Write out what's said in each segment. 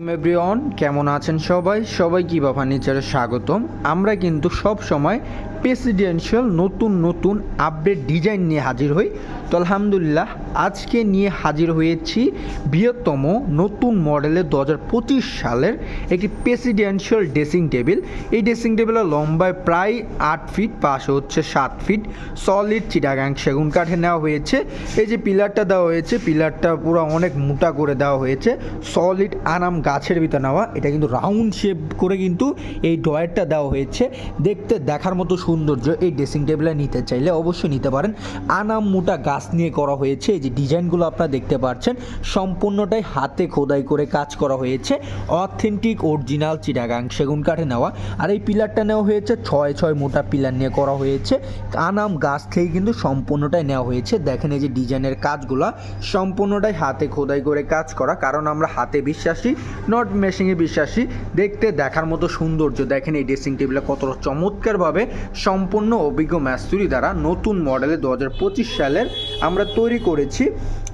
Everyone কেমন আছেন সবাই? সবাই কি বা ফার্নিচারে স্বাগতম। আমরা কিন্তু সব সময় প্রেসিডেন্সিয়াল নতুন নতুন আপডেট ডিজাইন নিয়ে হাজির হই। তো আলহামদুলিল্লাহ, আজকে নিয়ে হাজির হয়েছি বৃহত্তম নতুন মডেলের দু হাজার পঁচিশ সালের একটি প্রেসিডেন্সিয়াল ড্রেসিং টেবিল এই ড্রেসিং টেবিলের লম্বায় প্রায় আট ফিট পাশে হচ্ছে সাত ফিট সলিড চিটাগাং সেগুন কাঠে নেওয়া হয়েছে। এই যে পিলারটা দেওয়া হয়েছে পিলারটা পুরো অনেক মোটা করে দেওয়া হয়েছে। সলিড আরাম গাছের ভিতর নেওয়া, এটা কিন্তু রাউন্ড শেপ করে কিন্তু এই ড্রয়ারটা দেওয়া হয়েছে। দেখতে দেখার মতো সৌন্দর্য এই ড্রেসিং টেবিলে নিতে চাইলে অবশ্যই নিতে পারেন। আনাম মোটা গাছ নিয়ে করা হয়েছে, এই যে ডিজাইনগুলো আপনারা দেখতে পাচ্ছেন, সম্পূর্ণটাই হাতে খোদাই করে কাজ করা হয়েছে। অথেন্টিক, অরিজিনাল চিটাগাং সেগুন কাঠে নেওয়া। আর এই পিলারটা নেওয়া হয়েছে, ছয় ছয় মোটা পিলার নিয়ে করা হয়েছে। আনাম গাছ থেকে কিন্তু সম্পূর্ণটাই নেওয়া হয়েছে। দেখেন এই যে ডিজাইনের কাজগুলো, সম্পূর্ণটাই হাতে খোদাই করে কাজ করা। কারণ আমরা হাতে বিশ্বাসী নট মেশিংয়ে বিশ্বাসী। দেখতে দেখার মতো সৌন্দর্য। দেখেন এই ড্রেসিং টেবিলে কতটা চমৎকারভাবে সম্পূর্ণ অভিজ্ঞ ম্যাস্তুরি দ্বারা নতুন মডেলে দু হাজার পঁচিশ সালের আমরা তৈরি করেছি।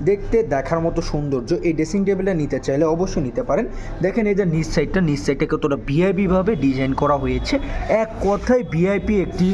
দেখতে, দেখার মতো সৌন্দর্য এই ড্রেসিং টেবিলটা নিতে চাইলে অবশ্যই নিতে পারেন। দেখেন এই যে নিচ সাইডটা নিচ সাইডটা কতটা ভিআইপিভাবে ডিজাইন করা হয়েছে। এক কথায় ভিআইপি একটি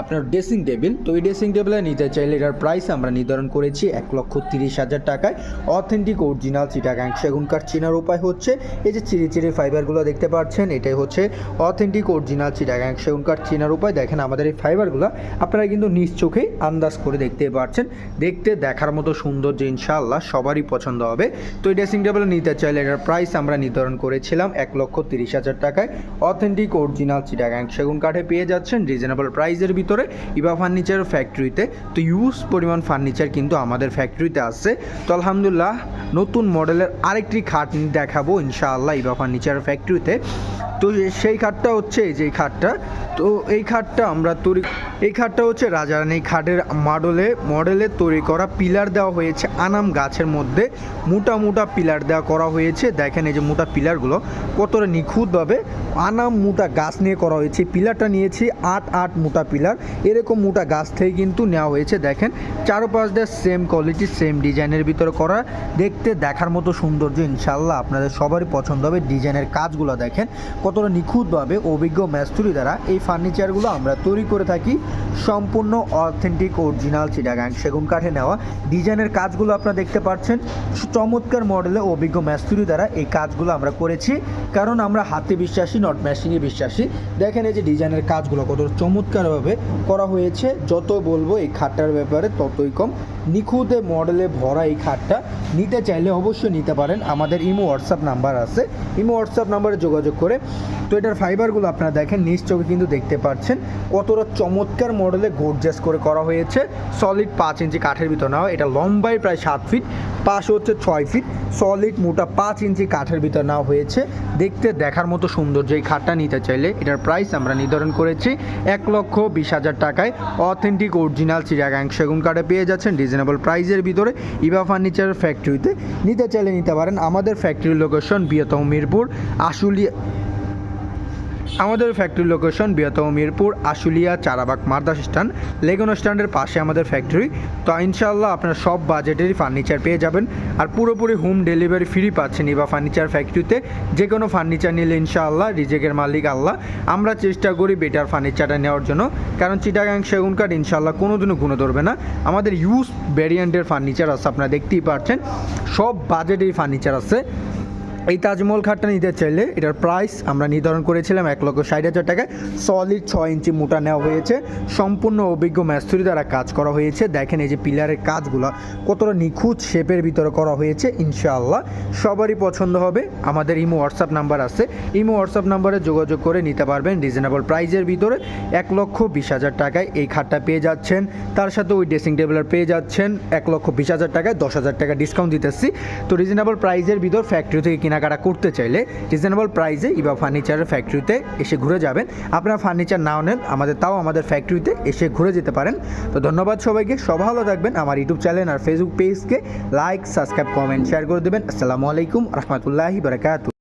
আপনার ড্রেসিং টেবিল, তো এই ড্রেসিং টেবিলে নিতে চাইলে এটার প্রাইস আমরা নির্ধারণ করেছি এক লক্ষ তিরিশ হাজার টাকায়। অথেন্টিক অরিজিনাল চিটাগাং সেগুন কাঠ চেনার উপায় হচ্ছে, এই যে চিরি চিরি ফাইবারগুলো দেখতে পাচ্ছেন, এটাই হচ্ছে অথেন্টিক অরিজিনাল চিটাগাং সেগুন কাঠ চেনার উপায়। দেখেন আমাদের এই ফাইবারগুলো আপনারা কিন্তু নিজ চোখেই আন্দাজ করে দেখতে পাচ্ছেন। দেখতে, দেখার মতো সুন্দর যে ইনশাআল্লাহ সবারই পছন্দ হবে। তো এই ড্রেসিং টেবিল নিতে চাইলে এটার প্রাইস আমরা নির্ধারণ করেছিলাম এক লক্ষ তিরিশ হাজার টাকায়। অথেন্টিক অরিজিনাল চিটাগাং সেগুন কাঠে পেয়ে যাচ্ছেন রিজনেবল প্রাইসের ভিতরে ইবা ফার্নিচার ফ্যাক্টরিতে তো ইউজ পরিমাণ ফার্নিচার কিন্তু আমাদের ফ্যাক্টরিতে আসছে তো আলহামদুলিল্লাহ, নতুন মডেলের আরেকটি খাট দেখাবো ইনশাআল্লাহ ইবা ফার্নিচার ফ্যাক্টরিতে তো সেই খাটটা হচ্ছে যে খাটটা। তো এই খাটটা আমরা তৈরি এই খাটটা হচ্ছে রাজারানী খাটের মডেলে মডেলে তৈরি করা পিলার দেওয়া হয়েছে। আনাম গাছের মধ্যে মোটা মোটা পিলার দেওয়া করা হয়েছে। দেখেন এই যে মোটা পিলারগুলো কতটা নিখুঁতভাবে আনাম মোটা গাছ নিয়ে করা হয়েছে। পিলারটা নিয়েছি আট আট মোটা পিলার। এরকম মোটা গাছ থেকে কিন্তু নেওয়া হয়েছে। দেখেন, চারোপাশ সেম কোয়ালিটি সেম ডিজাইনের ভিতরে করা। দেখতে, দেখার মতো সৌন্দর্য ইনশাল্লাহ আপনাদের সবারই পছন্দ হবে। ডিজাইনের কাজগুলো দেখেন, কতটা নিখুঁতভাবে অভিজ্ঞ ম্যাস্তুরি দ্বারা এই ফার্নিচারগুলো আমরা তৈরি করে থাকি। সম্পূর্ণ অথেন্টিক অরিজিনাল চিটাগাং সেগুন কাঠে নেওয়া ডিজাইনের কাজগুলো আপনারা দেখতে পাচ্ছেন। চমৎকার মডেলে অভিজ্ঞ ম্যাস্তুরি দ্বারা এই কাজগুলো আমরা করেছি। কারণ আমরা হাতে বিশ্বাসী নট মেশিনে বিশ্বাসী। দেখেন এই যে ডিজাইনের কাজগুলো কত চমৎকারভাবে করা হয়েছে। যত বলব এই খাটটার ব্যাপারে ততই কম। নিখুঁতে মডেলে ভরা এই খাটটা নিতে চাইলে অবশ্যই নিতে পারেন। আমাদের ইমো হোয়াটসঅ্যাপ নাম্বার আছে। ইমো হোয়াটসঅ্যাপ নাম্বারে যোগাযোগ করে। তো এটার ফাইবারগুলো আপনারা দেখেন, নিজ চোখে কিন্তু দেখতে পাচ্ছেন। কতটা চমৎকার মডেলে গোর্জাস করে করা হয়েছে। সলিড পাঁচ ইঞ্চি কাঠের ভিতর নেওয়া। এটা লম্বায় প্রায় সাত ফিট পাশ হচ্ছে ছয় ফিট সলিড মোটা পাঁচ ইঞ্চি কাঠের ভিতর নেওয়া হয়েছে। দেখতে, দেখার মতো সৌন্দর্য এই খাটটা নিতে চাইলে, এটার প্রাইস আমরা নির্ধারণ করেছি এক লক্ষ বিশ হাজার টাকায়। অথেন্টিক অরিজিনাল চিরাগাং সেগুন কাঠে পেয়ে যাচ্ছেন রিজনেবল প্রাইসের ভিতরে। ইভা ফার্নিচার ফ্যাক্টরিতে নিতে চাইলে নিতে পারেন। আমাদের ফ্যাক্টরির লোকেশন বৃহত্তম মিরপুর, আশুলিয়া আমাদের ফ্যাক্টরি লোকেশন বৃহত্তম মিরপুর, আশুলিয়া, চারাবাগ মার্দাস স্ট্যান্ড লেগুন স্ট্যান্ডের পাশে আমাদের ফ্যাক্টরি তো ইনশাআল্লাহ আপনার সব বাজেটেরই ফার্নিচার পেয়ে যাবেন। আর পুরোপুরি হোম ডেলিভারি ফ্রি পাচ্ছেন ইবা ফার্নিচার ফ্যাক্টরিতে যে কোনো ফার্নিচার নিলে ইনশাআল্লাহ রিজেকের মালিক আল্লাহ। আমরা চেষ্টা করি বেটার ফার্নিচারটা নেওয়ার জন্য। কারণ চিটাগাং সেগুন কাঠ ইনশাআল্লাহ কোনো দিনও গুণে ধরবে না। আমাদের ইউজ ভ্যারিয়েন্টের ফার্নিচার আছে, আপনারা দেখতেই পাচ্ছেন সব বাজেটেরই ফার্নিচার আছে। এই তাজমহল খাটটা নিতে চাইলে এটার প্রাইস আমরা নির্ধারণ করেছিলাম এক লক্ষ ষাট হাজার টাকায়। সলিড ছয় ইঞ্চি মোটা নেওয়া হয়েছে। সম্পূর্ণ অভিজ্ঞ ম্যাস্তুরি দ্বারা কাজ করা হয়েছে। দেখেন এই যে পিলারের কাজগুলো, কতটা নিখুঁত শেপের ভিতরে করা হয়েছে, ইনশাআল্লাহ। সবারই পছন্দ হবে। আমাদের ইমো হোয়াটসঅ্যাপ নাম্বার আছে। ইমো হোয়াটসঅ্যাপ নাম্বারে যোগাযোগ করে নিতে পারবেন রিজনেবল প্রাইজের ভিতরে। এক লক্ষ বিশ হাজার টাকায় এই খাটটা পেয়ে যাচ্ছেন। তার সাথে ওই ড্রেসিং টেবিলের পেয়ে যাচ্ছেন। এক লক্ষ বিশ হাজার টাকায় দশ হাজার টাকা ডিসকাউন্ট দিতেছি। তো রিজনেবল প্রাইজের ভিতর ফ্যাক্টরি থেকে কেনাকাটা করতে চাইলে রিজনেবল প্রাইসে ইবা ফার্নিচারের ফ্যাক্টরিতে এসে ঘুরে যাবেন। আপনারা ফার্নিচার নাও নেন, আমাদের তাও আমাদের ফ্যাক্টরিতে এসে ঘুরে যেতে পারেন। তো ধন্যবাদ সবাইকে, সব ভালো থাকবেন। আমার ইউটিউব চ্যানেল আর ফেসবুক পেজকে লাইক সাবস্ক্রাইব কমেন্ট শেয়ার করে দেবেন। আসসালামু আলাইকুম, রহমতুল্লাহি বারকাতু